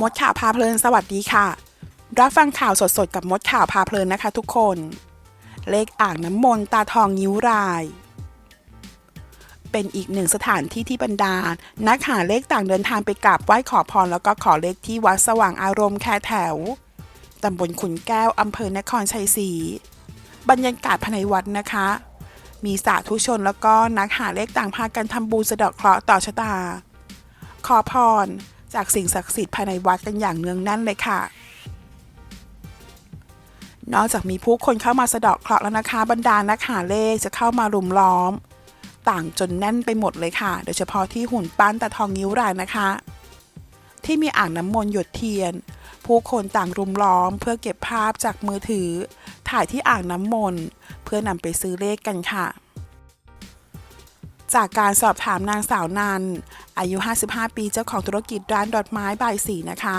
มดข่าวพาเพลินสวัสดีค่ะ รับฟังข่าวสดๆ กับมดข่าวพาเพลินนะคะทุกคน เลขอ่างน้ำมนต์ตาทองยิ้วราย เป็นอีกหนึ่งสถานที่ที่บรรดา นักหาเลขต่างเดินทางไปกราบไหว้ขอพรแล้วก็ขอเลขที่วัดสว่างอารมณ์แคแถวตำบลขุนแก้วอำเภอนครชัยศรีบรรยากาศภายในวัดนะคะ มีสาธุชนแล้วก็นักหาเลขต่างพากันทำบุญสะเดาะเคราะห์ต่อชะตา ขอพร จากสิ่งศักดิ์สิทธิ์ภายในวัดกันอย่างเนืองแน่นเลยค่ะ นอกจากมีผู้คนเข้ามาสะเดาะเคราะห์แล้วนะคะบรรดานักหาเลขจะเข้ามารุมล้อม ต่างจนแน่นไปหมดเลยค่ะ โดยเฉพาะที่หุ่นปั้นตาทองนิ้วรายนะคะ ที่มีอ่างน้ำมนต์หยดเทียน ผู้คนต่างรุมล้อม เพื่อเก็บภาพจากมือถือ ถ่ายที่อ่างน้ำมนต์เพื่อนำไปซื้อเลขกันค่ะ จากการสอบถามนางสาวนัน อายุ 55 ปีเจ้าของธุรกิจร้านดอกไม้ใบสีนะคะ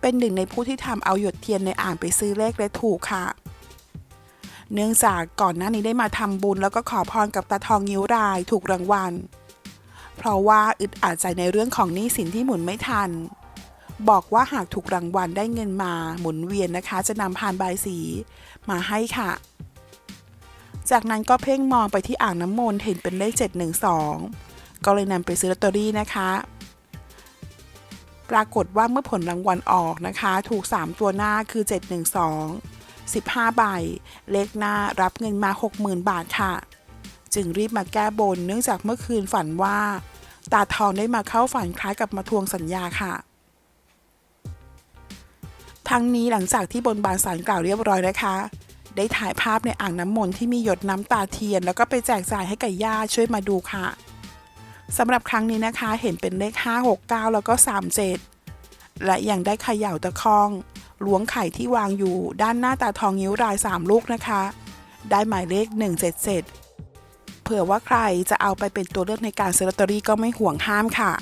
เป็นหนึ่งในผู้ที่ทำเอาหยดเทียนในอ่างไปซื้อเลขและถูกค่ะ เนื่องจากก่อนหน้านี้ได้มาทำบุญแล้วก็ขอพรกับตาทองนิ้วรายถูกรางวัล เพราะว่าอึดอัดใจในเรื่องของหนี้สินที่หมุนไม่ทัน บอกว่าหากถูกรางวัลได้เงินมาหมุนเวียนนะคะ จะนำพานใบสีมาให้ค่ะ จากนั้นก็เพ่งมองไปที่อ่างน้ำมนต์เห็นเป็นเลข 712 ก็เลยนำไปซื้อลอตเตอรี่นะคะ ปรากฏว่าเมื่อผลรางวัลออกนะคะ ถูก 3 ตัวหน้าคือ 712 15 ใบ เลขหน้ารับเงินมา 60,000 บาทค่ะ จึงรีบมาแก้บนเนื่องจากเมื่อคืนฝันว่า ตาทองได้มาเข้าฝันคล้ายกับมาทวงสัญญาค่ะทั้งนี้หลังจากที่บนบานสารกล่าวเรียบร้อยนะคะ ได้ถ่ายภาพในอ่างน้ำมนต์ที่มีหยดน้ำตาเทียน แล้วก็ไปแจกจ่ายให้กับญาติช่วยมาดูค่ะสำหรับครั้งนี้นะคะเห็นเป็นเลข 5 6 9 แล้วก็ 37 และยังได้เขย่าตะคองล้วงไข่ที่วางอยู่ด้านหน้าตาทองนิ้วราย 3 ลูกนะคะ ได้หมายเลข 177 เผื่อว่าใครจะเอาไปเป็นตัวเลือกในการซื้อลอตเตอรี่ก็ไม่ห่วงห้ามค่ะ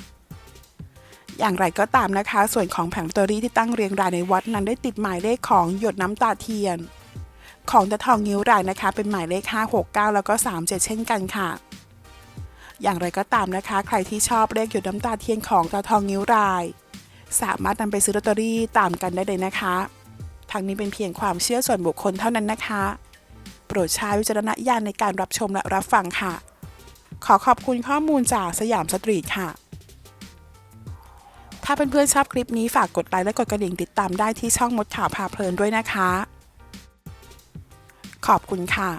อย่างไรก็ตามนะคะ ส่วนของแผงลอตเตอรี่ที่ตั้งเรียงรายในวัดนั้นได้ติดหมายเลขของหยดน้ำตาเทียน ของตะทองนิ้วรายนะคะ เป็นหมายเลข 569 แล้วก็ 37 เช่นกันค่ะ อย่างไรก็ตามนะคะ ใครที่ชอบเลขหยดน้ำตาเทียนของตาทองนิ้วราย สามารถนำไปซื้อลอตเตอรี่ตามกันได้เลยนะคะทางนี้เป็นเพียงความเชื่อส่วนบุคคลเท่านั้นนะคะ โปรดใช้วิจารณญาณในการรับชมและรับฟังค่ะ ขอขอบคุณข้อมูลจากสยามสตรีทค่ะถ้าเพื่อนๆชอบคลิปนี้ฝากกดไลค์และกดกระดิ่งติดตามได้ที่ช่องมดข่าวพาเพลินด้วยนะคะ ขอบคุณค่ะ